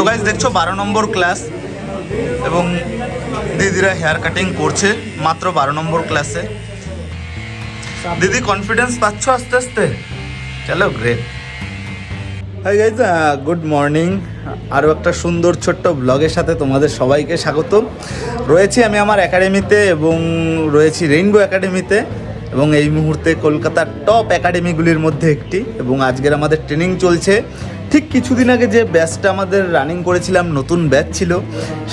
তো গাইজ দেখছ, বারো নম্বর ক্লাস এবং দিদিরা হেয়ার কাটিং করছে, মাত্র বারো নম্বর ক্লাসে দিদি কনফিডেন্স পাচ্ছ আস্তে আস্তে? চলো great hi guys good morning আরও একটা সুন্দর ছোট্ট ব্লগের সাথে তোমাদের সবাইকে স্বাগত রয়েছি আমি আমার একাডেমিতে এবং রয়েছি রেইনবো একাডেমিতে এবং এই মুহূর্তে কলকাতার টপ একাডেমিগুলির মধ্যে একটি এবং আজকের আমাদের ট্রেনিং চলছে। ঠিক কিছুদিন আগে যে ব্যাচটা আমাদের রানিং করেছিলাম, নতুন ব্যাচ ছিল,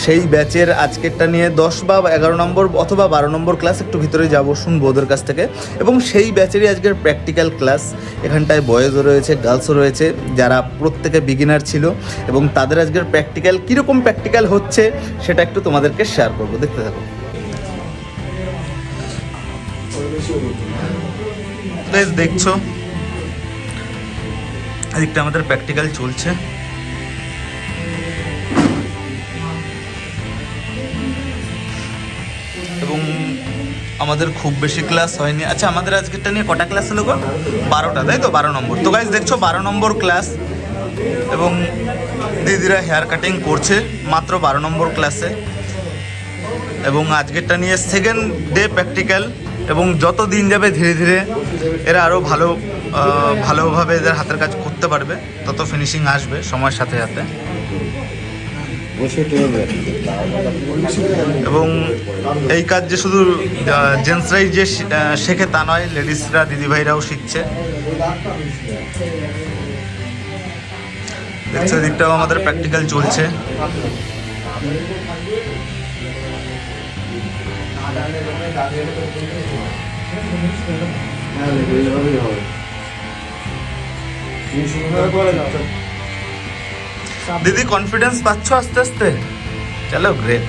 সেই ব্যাচের আজকেরটা নিয়ে দশ বা এগারো নম্বর অথবা বারো নম্বর ক্লাস একটু ভিতরে যাব শুনব ওদের কাছ থেকে। এবং সেই ব্যাচেরই আজকের প্র্যাকটিক্যাল ক্লাস এখানটায় বয়েজও রয়েছে গার্লসও রয়েছে, যারা প্রত্যেকে বিগিনার ছিল। এবং তাদের আজকের প্র্যাকটিক্যাল কীরকম প্র্যাকটিক্যাল হচ্ছে, সেটা একটু তোমাদেরকে শেয়ার করব। দেখতে থাকো। দেখছ? এদিকটা আমাদের প্র্যাকটিক্যাল চলছে। এবং আমাদের খুব বেশি ক্লাস হয়নি। আচ্ছা আমাদের আজকেরটা নিয়ে কটা ক্লাস হলো গো? বারোটা, তাই তো? বারো নম্বর। তো গাইজ দেখছ, বারো নম্বর ক্লাস এবং দিদিরা হেয়ার কাটিং করছে মাত্র বারো নম্বর ক্লাসে এবং আজকেরটা নিয়ে সেকেন্ড ডে প্র্যাকটিক্যাল এবং যত দিন যাবে ধীরে ধীরে এরা আরও ভালো ভালোভাবে এদের হাতের কাজ করতে পারবে, তত ফিনিশিং আসবে সময়ের সাথে সাথে। এবং এই কাজ যে শুধু জেন্টসরাই যে শেখে তা নয় লেডিসরা দিদিভাইরাও শিখছে। দেখছ, এদিকটাও আমাদের প্র্যাকটিক্যাল চলছে। দিদি কনফিডেন্স পাচ্ছ আস্তে আস্তে? চলো গ্রেট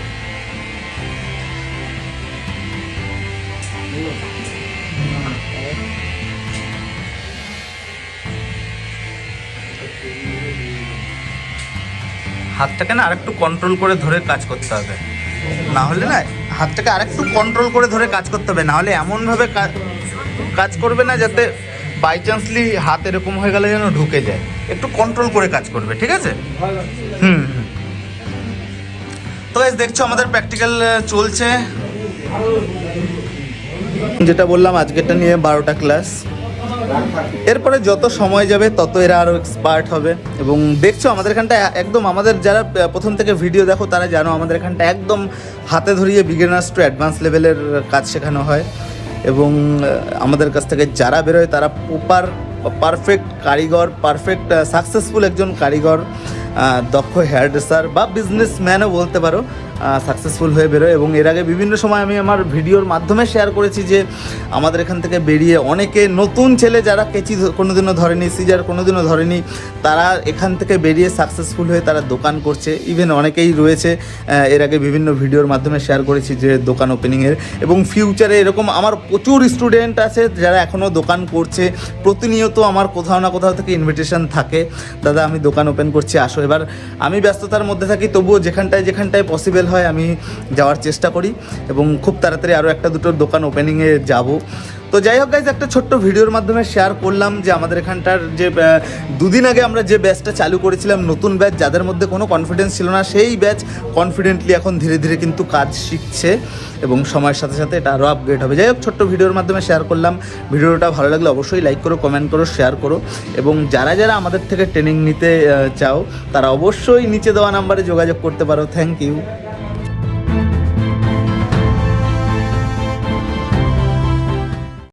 হাতটাকে না আরেকটু কন্ট্রোল করে ধরে কাজ করতে হবে। না হলে না, হাতটাকে আরেকটু কন্ট্রোল করে ধরে কাজ করতে হবে। না হলে এমনভাবে কাজ করবে না যাতে বাই চান্সলি হাত এরকম হয়ে গেলে যেন ঢুকে যায়। একটু কন্ট্রোল করে কাজ করবে ঠিক আছে? হুম। তো guys, দেখছ আমাদের প্র্যাকটিক্যাল চলছে। যেটা বললাম আজকেরটা নিয়ে বারোটা ক্লাস এরপরে যত সময় যাবে তত এরা আরও এক্সপার্ট হবে। এবং দেখছ আমাদের এখানটা একদম আমাদের যারা প্রথম থেকে ভিডিও দেখো তারা জানো আমাদের এখানটা একদম হাতে ধরিয়ে বিগিনার্স টু অ্যাডভান্স লেভেলের কাজ শেখানো হয়। এবং আমাদের কাছ থেকে যারা বেরোয় তারা প্রপার পারফেক্ট কারিগর পারফেক্ট সাকসেসফুল একজন কারিগর দক্ষ হেয়ার ড্রেসার বা বিজনেসম্যানও বলতে পারো। সাকসেসফুল হয়ে বেরোয় এবং এর আগে বিভিন্ন সময় আমি আমার ভিডিওর মাধ্যমে শেয়ার করেছি যে আমাদের এখান থেকে বেরিয়ে অনেকে নতুন ছেলে যারা কেচি কোনোদিনও ধরেনি, সিজার কোনোদিনও ধরেনি, তারা এখান থেকে বেরিয়ে সাকসেসফুল হয়ে তারা দোকান করছে। ইভেন অনেকেই রয়েছে এর আগে বিভিন্ন ভিডিওর মাধ্যমে শেয়ার করেছি যে দোকান ওপেনিংয়ের এবং ফিউচারে এরকম আমার প্রচুর স্টুডেন্ট আছে যারা এখনও দোকান করছে। প্রতিনিয়ত আমার কোথাও না কোথাও থেকে ইনভিটেশন থাকে। দাদা, আমি দোকান ওপেন করছি, আসো। এবার আমি ব্যস্ততার মধ্যে থাকি, তবুও যেখানটায় যেখানটায় পসিবল হয়, আমি যাওয়ার চেষ্টা করি এবং খুব তাড়াতাড়ি আরও একটা দুটো দোকান ওপেনিংয়ে যাব। তো যাই হোক গাইজ একটা ছোট্ট ভিডিওর মাধ্যমে শেয়ার করলাম যে আমাদের এখানটার যে দুদিন আগে আমরা যে ব্যাচটা চালু করেছিলাম, নতুন ব্যাচ যাদের মধ্যে কোনো কনফিডেন্স ছিল না, সেই ব্যাচ কনফিডেন্টলি এখন ধীরে ধীরে কিন্তু কাজ শিখছে এবং সময়ের সাথে সাথে এটা আরও আপগ্রেড হবে। যাই হোক, ছোট্ট ভিডিওর মাধ্যমে শেয়ার করলাম। ভিডিওটা ভালো লাগলে অবশ্যই লাইক করো কমেন্ট করো শেয়ার করো এবং যারা যারা আমাদের থেকে ট্রেনিং নিতে চাও, তারা অবশ্যই নিচে দেওয়া নাম্বারে যোগাযোগ করতে পারো। Thank you